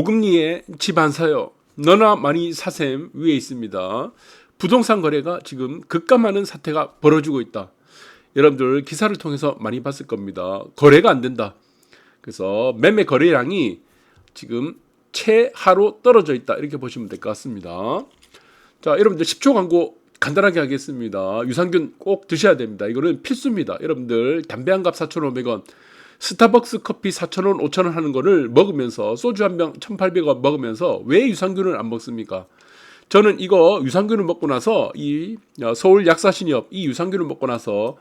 고금리에 집 안 사요. 너나 많이 사셈 위에 있습니다. 부동산 거래가 지금 급감하는 사태가 벌어지고 있다. 여러분들 기사를 통해서 많이 봤을 겁니다. 거래가 안 된다. 그래서 매매 거래량이 지금 최하로 떨어져 있다. 이렇게 보시면 될 것 같습니다. 자, 여러분들 10초 광고 간단하게 하겠습니다. 유산균 꼭 드셔야 됩니다. 이거는 필수입니다. 여러분들 담배 한 갑 4,500원, 스타벅스 커피 4,000원, 5,000원 하는 거를 먹으면서 소주 한 병 1,800원 먹으면서 왜 유산균을 안 먹습니까? 저는 이거 유산균을 먹고 나서 이 어, 서울 약사신협 이 유산균을 먹고 나서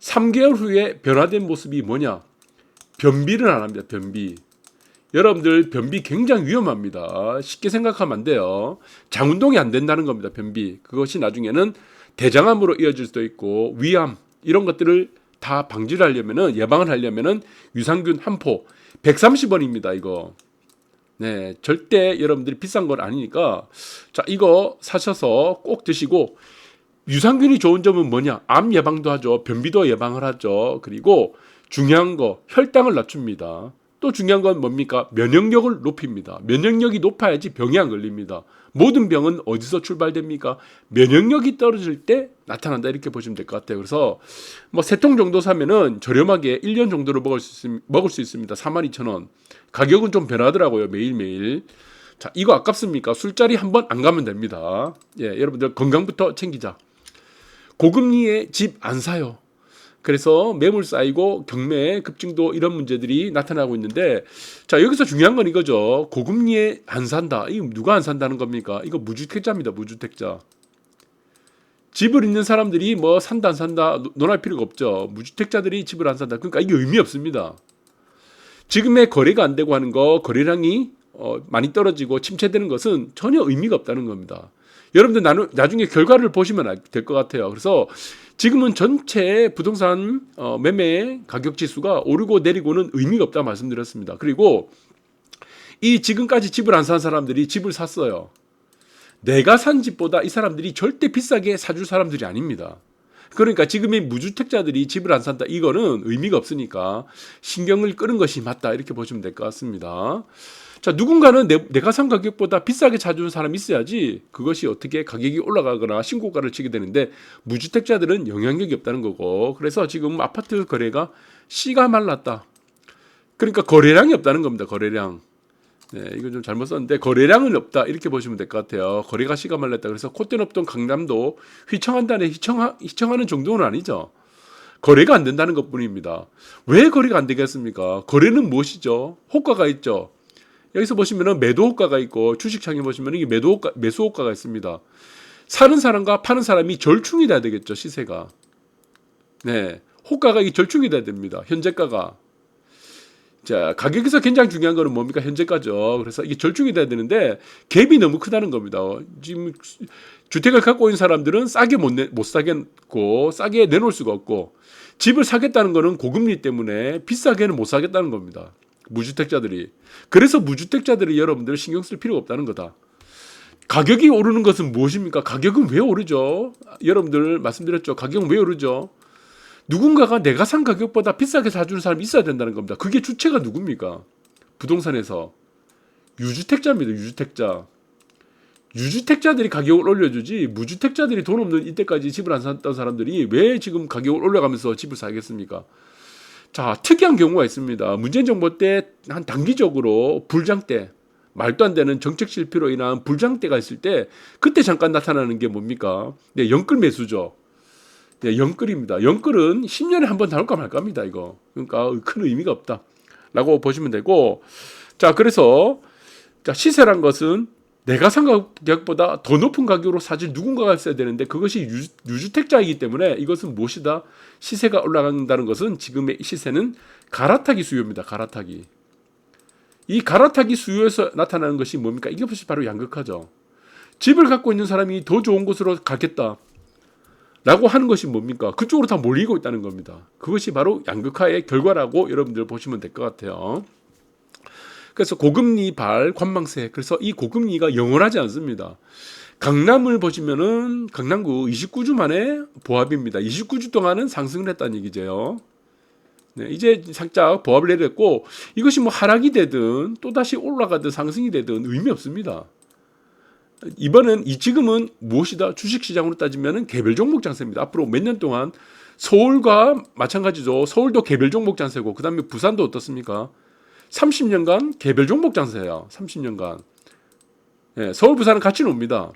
3개월 후에 변화된 모습이 뭐냐? 변비를 안 합니다. 변비. 여러분들 변비 굉장히 위험합니다. 쉽게 생각하면 안 돼요. 장운동이 안 된다는 겁니다. 변비. 그것이 나중에는 대장암으로 이어질 수도 있고 위암 이런 것들을 다 방지를 하려면은 예방을 하려면은 유산균 한 포 130원입니다. 이거. 네, 절대 여러분들이 비싼 건 아니니까 자, 이거 사셔서 꼭 드시고 유산균이 좋은 점은 뭐냐? 암 예방도 하죠. 변비도 예방을 하죠. 그리고 중요한 거 혈당을 낮춥니다. 또 중요한 건 뭡니까? 면역력을 높입니다. 면역력이 높아야지 병이 안 걸립니다. 모든 병은 어디서 출발됩니까? 면역력이 떨어질 때 나타난다 이렇게 보시면 될 것 같아요. 그래서 뭐 세 통 정도 사면은 저렴하게 1년 정도로 먹을 수, 있, 먹을 수 있습니다. 42,000원. 가격은 좀 변하더라고요. 매일매일. 자, 이거 아깝습니까? 술자리 한 번 안 가면 됩니다. 예, 여러분들 건강부터 챙기자. 고금리에 집 안 사요. 그래서 매물 쌓이고 경매 급증도 이런 문제들이 나타나고 있는데 자 여기서 중요한 건 이거죠. 고금리에 안 산다. 이거 누가 안 산다는 겁니까? 이거 무주택자입니다 무주택자. 집을 있는 사람들이 뭐 산다 안 산다 논할 필요가 없죠. 무주택자들이 집을 안 산다. 그러니까 이게 의미 없습니다. 지금의 거래가 안 되고 하는 거 거래량이 어, 많이 떨어지고 침체되는 것은 전혀 의미가 없다는 겁니다. 여러분들 나중에 결과를 보시면 될 것 같아요. 그래서 지금은 전체 부동산 어, 매매 가격 지수가 오르고 내리고는 의미가 없다 말씀드렸습니다. 그리고 이 지금까지 집을 안 산 사람들이 집을 샀어요. 내가 산 집보다 이 사람들이 절대 비싸게 사줄 사람들이 아닙니다. 그러니까 지금의 무주택자들이 집을 안 산다 이거는 의미가 없으니까 신경을 끄는 것이 맞다 이렇게 보시면 될 것 같습니다. 자, 누군가는 내, 내가 산 가격보다 비싸게 사주는 사람이 있어야지 그것이 어떻게 가격이 올라가거나 신고가를 치게 되는데 무주택자들은 영향력이 없다는 거고 그래서 지금 아파트 거래가 씨가 말랐다. 그러니까 거래량이 없다는 겁니다. 거래량. 네, 이건 좀 잘못 썼는데 거래량은 없다 이렇게 보시면 될 것 같아요. 거래가 씨가 말랐다. 그래서 콧대 높던 강남도 휘청한다네 휘청하, 휘청하는 정도는 아니죠. 거래가 안 된다는 것뿐입니다. 왜 거래가 안 되겠습니까? 거래는 무엇이죠? 호가가 있죠. 여기서 보시면은 매도 호가가 있고 주식창에 보시면은 이게 매도 호가, 매수 호가가 있습니다. 사는 사람과 파는 사람이 절충이 돼야 되겠죠 시세가. 네, 호가가 이 절충이 돼야 됩니다. 현재가가. 자 가격에서 굉장히 중요한 거는 뭡니까 현재가죠. 그래서 이게 절충이 돼야 되는데 갭이 너무 크다는 겁니다. 지금 주택을 갖고 있는 사람들은 싸게 못, 내, 못 사겠고 싸게 내놓을 수가 없고 집을 사겠다는 거는 고금리 때문에 비싸게는 못 사겠다는 겁니다. 무주택자들이. 그래서 무주택자들이 여러분들 신경 쓸 필요가 없다는 거다. 가격이 오르는 것은 무엇입니까? 가격은 왜 오르죠? 여러분들 말씀드렸죠. 가격은 왜 오르죠? 누군가가 내가 산 가격보다 비싸게 사주는 사람이 있어야 된다는 겁니다. 그게 주체가 누굽니까? 부동산에서. 유주택자입니다. 유주택자. 유주택자들이 가격을 올려주지 무주택자들이 돈 없는 이때까지 집을 안 샀던 사람들이 왜 지금 가격을 올려가면서 집을 사겠습니까? 자, 특이한 경우가 있습니다. 문재인 정부 때 한 단기적으로 불장 때 말도 안 되는 정책 실패로 인한 불장 때가 있을 때 그때 잠깐 나타나는 게 뭡니까? 네, 영끌 매수죠. 네, 영끌입니다. 영끌은 10년에 한 번 나올까 말까입니다, 이거. 그러니까 큰 의미가 없다. 라고 보시면 되고 자, 그래서 자, 시세란 것은 내가 산 가격보다 더 높은 가격으로 사실 누군가가 있어야 되는데 그것이 유, 주 택자이기 때문에 이것은 무엇이다? 시세가 올라간다는 것은 지금의 시세는 갈아타기 수요입니다. 갈아타기. 이 갈아타기 수요에서 나타나는 것이 뭡니까? 이게 바로 양극화죠. 집을 갖고 있는 사람이 더 좋은 곳으로 가겠다. 라고 하는 것이 뭡니까? 그쪽으로 다 몰리고 있다는 겁니다. 그것이 바로 양극화의 결과라고 여러분들 보시면 될 것 같아요. 그래서 고금리 발 관망세. 그래서 이 고금리가 영원하지 않습니다. 강남을 보시면은 강남구 29주 만에 보합입니다. 29주 동안은 상승을 했다는 얘기죠. 네, 이제 살짝 보합을 내렸고 이것이 뭐 하락이 되든 또 다시 올라가든 상승이 되든 의미 없습니다. 이번은 이 지금은 무엇이다? 주식 시장으로 따지면은 개별 종목 장세입니다. 앞으로 몇 년 동안 서울과 마찬가지죠. 서울도 개별 종목 장세고 그다음에 부산도 어떻습니까? 30년간 개별 종목 장세예요. 30년간. 예, 서울 부산은 같이 놉니다.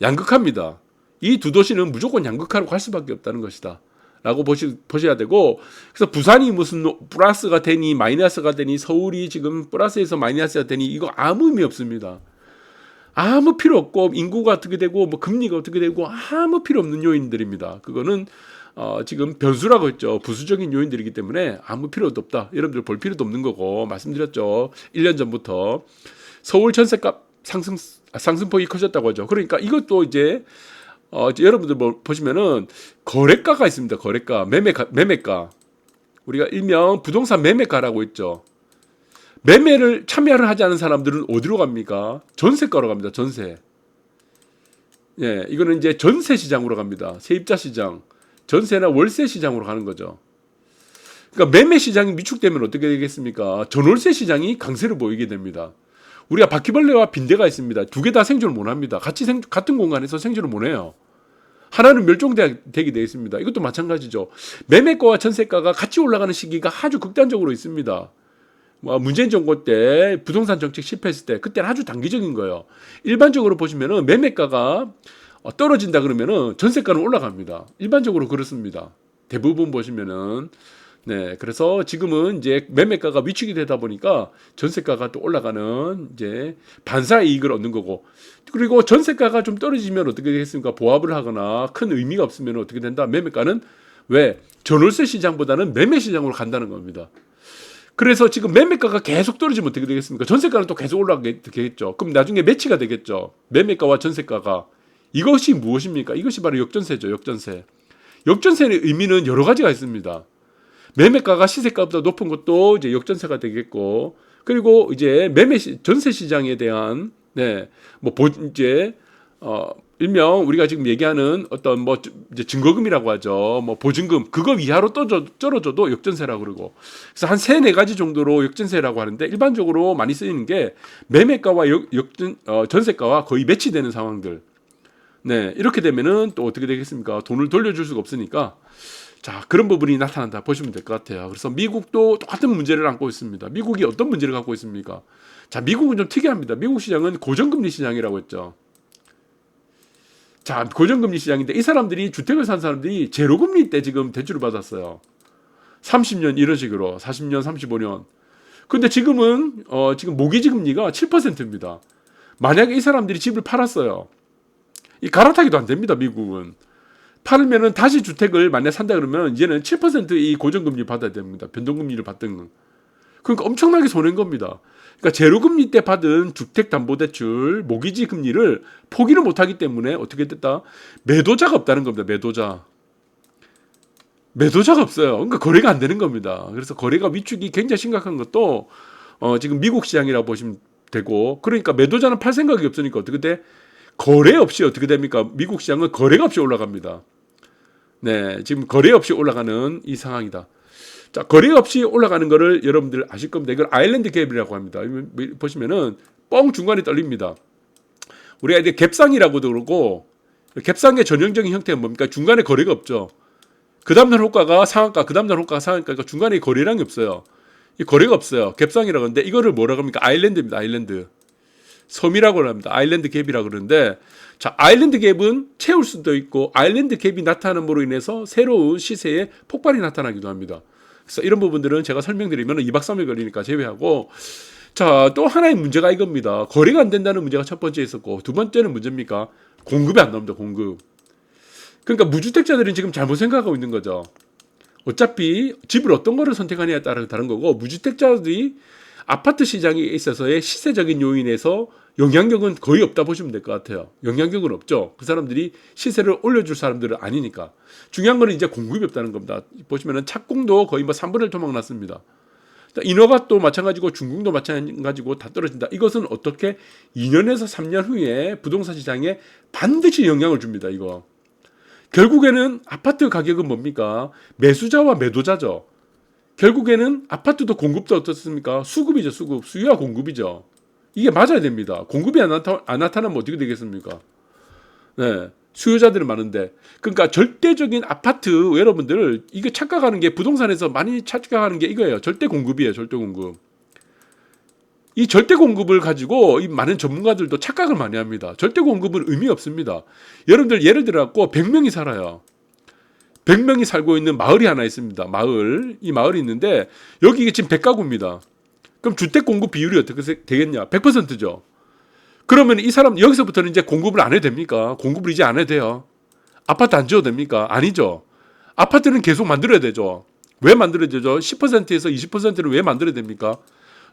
양극화입니다. 이 두 도시는 무조건 양극화로 갈 수밖에 없다는 것이다. 라고 보시, 보셔야 되고 그래서 부산이 무슨 노- 플러스가 되니 마이너스가 되니 서울이 지금 플러스에서 마이너스가 되니 이거 아무 의미 없습니다. 아무 필요 없고 인구가 어떻게 되고 뭐 금리가 어떻게 되고 아무 필요 없는 요인들입니다. 그거는 어, 지금 변수라고 했죠. 부수적인 요인들이기 때문에 아무 필요도 없다. 여러분들 볼 필요도 없는 거고 말씀드렸죠. 1년 전부터 서울 전세값 상승 아, 상승폭이 커졌다고 하죠. 그러니까 이것도 이제 어, 이제 여러분들 뭐 보시면은 거래가가 있습니다. 거래가 매매가 매매가 우리가 일명 부동산 매매가라고 있죠. 매매를 참여를 하지 않은 사람들은 어디로 갑니까? 전세가로 갑니다. 전세. 예, 이거는 이제 전세 시장으로 갑니다. 세입자 시장, 전세나 월세 시장으로 가는 거죠. 그러니까 매매 시장이 위축되면 어떻게 되겠습니까? 전월세 시장이 강세를 보이게 됩니다. 우리가 바퀴벌레와 빈대가 있습니다. 두 개 다 생존을 못 합니다. 같이 생, 같은 공간에서 생존을 못 해요. 하나는 멸종되게 되어 있습니다. 이것도 마찬가지죠. 매매가와 전세가가 같이 올라가는 시기가 아주 극단적으로 있습니다. 뭐 문재인 정부 때 부동산 정책 실패했을 때 그때는 아주 단기적인 거예요. 일반적으로 보시면은 매매가가 어, 떨어진다 그러면은 전세가는 올라갑니다. 일반적으로 그렇습니다. 대부분 보시면은 네 그래서 지금은 이제 매매가가 위축이 되다 보니까 전세가가 또 올라가는 이제 반사 이익을 얻는 거고 그리고 전세가가 좀 떨어지면 어떻게 되겠습니까? 보합을 하거나 큰 의미가 없으면 어떻게 된다? 매매가는 왜 전월세 시장보다는 매매 시장으로 간다는 겁니다. 그래서 지금 매매가가 계속 떨어지면 어떻게 되겠습니까? 전세가는 또 계속 올라가게 되겠죠. 그럼 나중에 매치가 되겠죠. 매매가와 전세가가 이것이 무엇입니까? 이것이 바로 역전세죠. 역전세. 역전세의 의미는 여러 가지가 있습니다. 매매가가 시세가보다 높은 것도 이제 역전세가 되겠고, 그리고 이제 매매 시, 전세 시장에 대한 네, 뭐 보, 이제 어 일명 우리가 지금 얘기하는 어떤 뭐 이제 증거금이라고 하죠. 뭐 보증금 그거 이하로 떨어져, 떨어져도 역전세라고 그러고. 그래서 한 세 네 가지 정도로 역전세라고 하는데 일반적으로 많이 쓰이는 게 매매가와 역, 역전 어, 전세가와 거의 매치되는 상황들. 네, 이렇게 되면은 또 어떻게 되겠습니까? 돈을 돌려줄 수가 없으니까 자, 그런 부분이 나타난다 보시면 될 것 같아요. 그래서 미국도 똑같은 문제를 안고 있습니다. 미국이 어떤 문제를 갖고 있습니까? 자, 미국은 좀 특이합니다. 미국 시장은 고정금리 시장이라고 했죠. 자, 고정금리 시장인데 이 사람들이 주택을 산 사람들이 제로금리 때 지금 대출을 받았어요. 30년 이런 식으로 40년, 35년. 근데 지금은 어, 지금 모기지 금리가 7%입니다. 만약에 이 사람들이 집을 팔았어요. 이 갈아타기도 안 됩니다. 미국은. 팔면은 다시 주택을 만약 산다 그러면 이제는 7%이 고정금리 받아야 됩니다. 변동금리를 받든 건. 그러니까 엄청나게 손해인 겁니다. 그러니까 제로금리 때 받은 주택담보대출 모기지 금리를 포기를 못하기 때문에 어떻게 됐다? 매도자가 없다는 겁니다. 매도자. 매도자가 없어요. 그러니까 거래가 안 되는 겁니다. 그래서 거래가 위축이 굉장히 심각한 것도 어, 지금 미국 시장이라고 보시면 되고 그러니까 매도자는 팔 생각이 없으니까 어떻게 돼? 거래 없이 어떻게 됩니까? 미국 시장은 거래가 없이 올라갑니다. 네, 지금 거래 없이 올라가는 이 상황이다. 자, 거래 없이 올라가는 거를 여러분들 아실 겁니다. 이걸 아일랜드 갭이라고 합니다. 보시면은 뻥 중간에 떨립니다. 우리가 이제 갭상이라고도 그러고 갭상의 전형적인 형태가 뭡니까? 중간에 거래가 없죠. 그 다음날 효과가 상한가, 그 다음날 효과가 상한가, 그러니까 중간에 거래량이 없어요. 이 거래가 없어요. 갭상이라고 하는데 이거를 뭐라고 합니까? 아일랜드입니다. 아일랜드. 섬이라고 합니다. 아일랜드 갭이라고 그러는데 자, 아일랜드 갭은 채울 수도 있고 아일랜드 갭이 나타남으로 인해서 새로운 시세의 폭발이 나타나기도 합니다. 그래서 이런 부분들은 제가 설명드리면 2박 3일 걸리니까 제외하고 자, 또 하나의 문제가 이겁니다. 거래가 안 된다는 문제가 첫 번째 있었고 두 번째는 문제입니까? 공급이 안 나옵니다. 공급. 그러니까 무주택자들은 지금 잘못 생각하고 있는 거죠. 어차피 집을 어떤 거를 선택하느냐에 따라 다른 거고 무주택자들이 아파트 시장에 있어서의 시세적인 요인에서 영향력은 거의 없다 보시면 될 것 같아요. 영향력은 없죠. 그 사람들이 시세를 올려줄 사람들은 아니니까. 중요한 거는 이제 공급이 없다는 겁니다. 보시면은 착공도 거의 뭐 3분의 1 토막 났습니다. 인허가도 마찬가지고 중국도 마찬가지고 다 떨어진다. 이것은 어떻게 2년에서 3년 후에 부동산 시장에 반드시 영향을 줍니다. 이거. 결국에는 아파트 가격은 뭡니까? 매수자와 매도자죠. 결국에는 아파트도 공급도 어떻습니까? 수급이죠, 수급. 수요와 공급이죠. 이게 맞아야 됩니다. 공급이 안, 나타, 안 나타나면 어떻게 되겠습니까? 네. 수요자들이 많은데. 그러니까 절대적인 아파트, 여러분들, 이거 착각하는 게 부동산에서 많이 착각하는 게 이거예요. 절대 공급이에요, 절대 공급. 이 절대 공급을 가지고 이 많은 전문가들도 착각을 많이 합니다. 절대 공급은 의미 없습니다. 여러분들 예를 들어 갖고 100명이 살아요. 100명이 살고 있는 마을이 하나 있습니다. 마을. 이 마을이 있는데 여기 지금 100가구입니다. 그럼 주택 공급 비율이 어떻게 되겠냐? 100%죠. 그러면 이 사람 여기서부터는 이제 공급을 안 해도 됩니까? 공급을 이제 안 해도 돼요. 아파트 안 지어도 됩니까? 아니죠. 아파트는 계속 만들어야 되죠. 왜 만들어야 되죠? 10%에서 20%를 왜 만들어야 됩니까?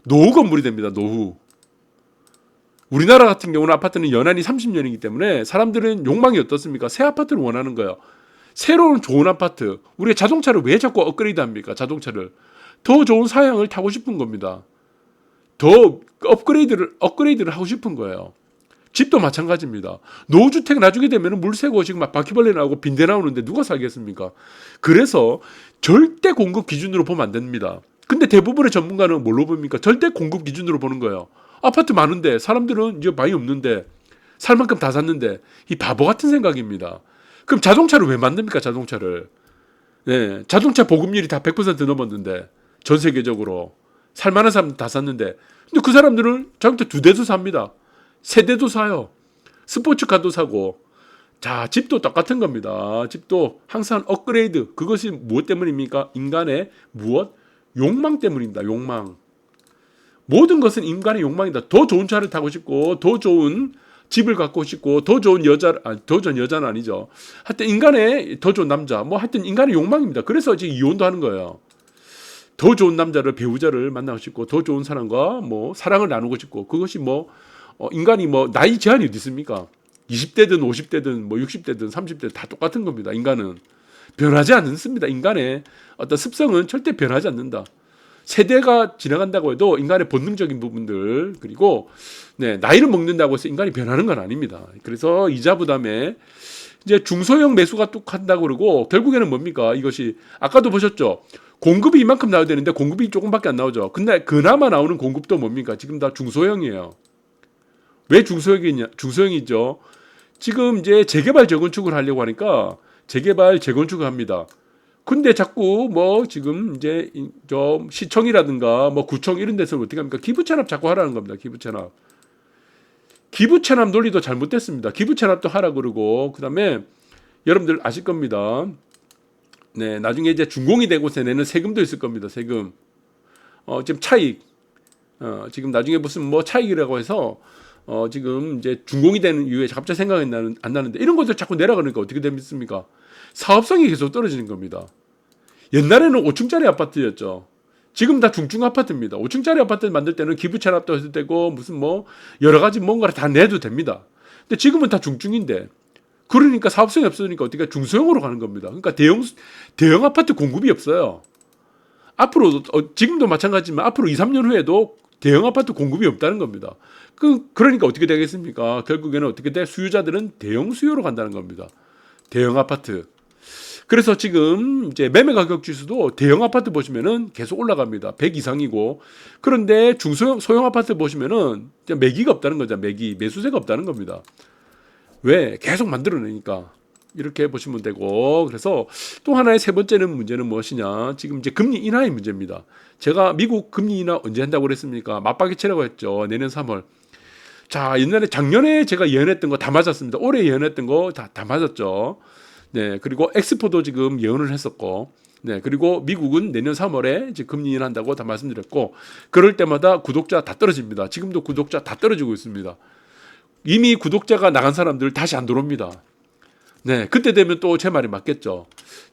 노후 건물이 됩니다. 노후. 우리나라 같은 경우는 아파트는 연한이 30년이기 때문에 사람들은 욕망이 어떻습니까? 새 아파트를 원하는 거예요. 새로운 좋은 아파트. 우리가 자동차를 왜 자꾸 업그레이드 합니까? 자동차를. 더 좋은 사양을 타고 싶은 겁니다. 더 업그레이드를 업그레이드를 하고 싶은 거예요. 집도 마찬가지입니다. 노후주택 나중에 되면 물 새고 지금 막 바퀴벌레 나오고 빈대 나오는데 누가 살겠습니까? 그래서 절대 공급 기준으로 보면 안 됩니다. 근데 대부분의 전문가는 뭘로 봅니까? 절대 공급 기준으로 보는 거예요. 아파트 많은데 사람들은 이제 많이 없는데 살 만큼 다 샀는데 이 바보 같은 생각입니다. 그럼 자동차를 왜 만듭니까? 자동차를. 네, 자동차 보급률이 다 100% 넘었는데 전 세계적으로 살만한 사람 다 샀는데 근데 그 사람들은 자동차 두 대도 삽니다. 세 대도 사요. 스포츠카도 사고 자, 집도 똑같은 겁니다. 집도 항상 업그레이드. 그것이 무엇 때문입니까? 인간의 무엇? 욕망 때문입니다. 욕망. 모든 것은 인간의 욕망이다. 더 좋은 차를 타고 싶고, 더 좋은 집을 갖고 싶고, 더 좋은 여자, 아, 더 좋은 여자는 아니죠. 하여튼 인간의 더 좋은 남자, 뭐 하여튼 인간의 욕망입니다. 그래서 지금 이혼도 하는 거예요. 더 좋은 남자를 배우자를 만나고 싶고, 더 좋은 사람과 뭐 사랑을 나누고 싶고, 그것이 뭐 어, 인간이 뭐 나이 제한이 어디 있습니까? 20대든 50대든 뭐 60대든 30대 다 똑같은 겁니다. 인간은 변하지 않습니다. 인간의 어떤 습성은 절대 변하지 않는다. 세대가 지나간다고 해도 인간의 본능적인 부분들 그리고 네, 나이를 먹는다고 해서 인간이 변하는 건 아닙니다. 그래서 이자 부담에 이제 중소형 매수가 뚝 한다고 그러고 결국에는 뭡니까? 이것이 아까도 보셨죠. 공급이 이만큼 나와야 되는데 공급이 조금밖에 안 나오죠. 근데 그나마 나오는 공급도 뭡니까? 지금 다 중소형이에요. 왜 중소형이냐? 중소형이죠. 지금 이제 재개발 재건축을 하려고 하니까 재개발 재건축을 합니다. 근데 자꾸 뭐 지금 이제 좀 시청이라든가 뭐 구청 이런 데서 어떻게 합니까? 기부 체납 자꾸 하라는 겁니다. 기부 체납. 기부 체납 논리도 잘못됐습니다. 기부 체납도 하라 그러고 그다음에 여러분들 아실 겁니다. 네, 나중에 이제 준공이 되고서 내는 세금도 있을 겁니다. 세금. 어, 지금 차익. 어, 지금 나중에 무슨 뭐 차익이라고 해서 어, 지금 이제 준공이 되는 이후에 갑자기 생각이 나는, 안 나는데 이런 것들 자꾸 내려가니까 어떻게 됩니까? 사업성이 계속 떨어지는 겁니다. 옛날에는 5층짜리 아파트였죠. 지금 다 중증 아파트입니다. 5층짜리 아파트 만들 때는 기부 체납도 해도 되고 무슨 뭐 여러 가지 뭔가를 다 내도 됩니다. 근데 지금은 다 중증인데 그러니까 사업성이 없으니까 어떻게 중소형으로 가는 겁니다. 그러니까 대형 대형 아파트 공급이 없어요. 앞으로 어, 지금도 마찬가지지만 앞으로 2, 3년 후에도 대형 아파트 공급이 없다는 겁니다. 그 그러니까 어떻게 되겠습니까? 결국에는 어떻게 돼? 수요자들은 대형 수요로 간다는 겁니다. 대형 아파트. 그래서 지금 이제 매매 가격 지수도 대형 아파트 보시면은 계속 올라갑니다. 100 이상이고. 그런데 중소형 소형 아파트 보시면은 매기가 없다는 거죠. 매기 매수세가 없다는 겁니다. 왜? 계속 만들어내니까. 이렇게 보시면 되고 그래서 또 하나의 세 번째는 문제는 무엇이냐 지금 이제 금리 인하의 문제입니다 제가 미국 금리 인하 언제 한다고 그랬습니까 맞박이치라고 했죠 내년 3월 자 옛날에 작년에 제가 예언했던 거 다 맞았습니다 올해 예언했던 거 다 다 맞았죠 네 그리고 엑스포도 지금 예언을 했었고 네 그리고 미국은 내년 3월에 이제 금리 인하한다고 다 말씀드렸고 그럴 때마다 구독자 다 떨어집니다 지금도 구독자 다 떨어지고 있습니다 이미 구독자가 나간 사람들 다시 안 들어옵니다 네, 그때 되면 또 제 말이 맞겠죠.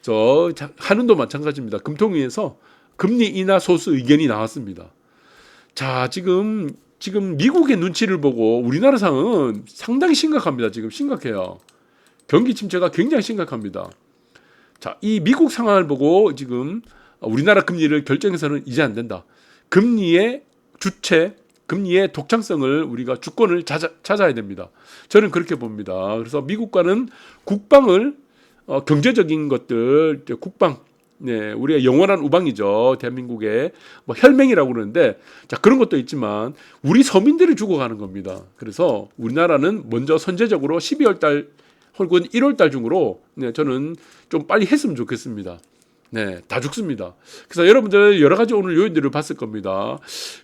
저 한은도 마찬가지입니다. 금통위에서 금리 인하 소수 의견이 나왔습니다. 자, 지금 지금 미국의 눈치를 보고 우리나라 상은 상당히 심각합니다. 지금 심각해요. 경기 침체가 굉장히 심각합니다. 자, 이 미국 상황을 보고 지금 우리나라 금리를 결정해서는 이제 안 된다. 금리의 주체 금리의 독창성을 우리가 주권을 찾아, 찾아야 됩니다. 저는 그렇게 봅니다. 그래서 미국과는 국방을 어, 경제적인 것들, 국방 네, 우리의 영원한 우방이죠. 대한민국의 뭐 혈맹이라고 그러는데 자 그런 것도 있지만 우리 서민들이 죽어가는 겁니다. 그래서 우리나라는 먼저 선제적으로 12월 달 혹은 1월 달 중으로 네, 저는 좀 빨리 했으면 좋겠습니다. 네, 다 죽습니다. 그래서 여러분들 여러 가지 오늘 요인들을 봤을 겁니다.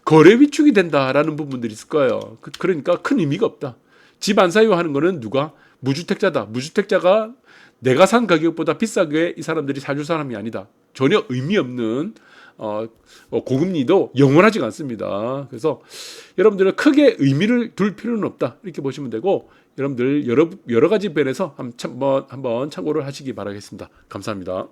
거래 위축이 된다라는 부분들이 있을 거예요. 그, 그러니까 큰 의미가 없다. 집 안 사요 하는 거는 누가 무주택자다. 무주택자가 내가 산 가격보다 비싸게 이 사람들이 사줄 사람이 아니다. 전혀 의미 없는 어, 어, 고금리도 영원하지가 않습니다. 그래서 여러분들은 크게 의미를 둘 필요는 없다. 이렇게 보시면 되고 여러분들 여러 여러 가지 면에서 한번 한번 참고를 하시기 바라겠습니다. 감사합니다.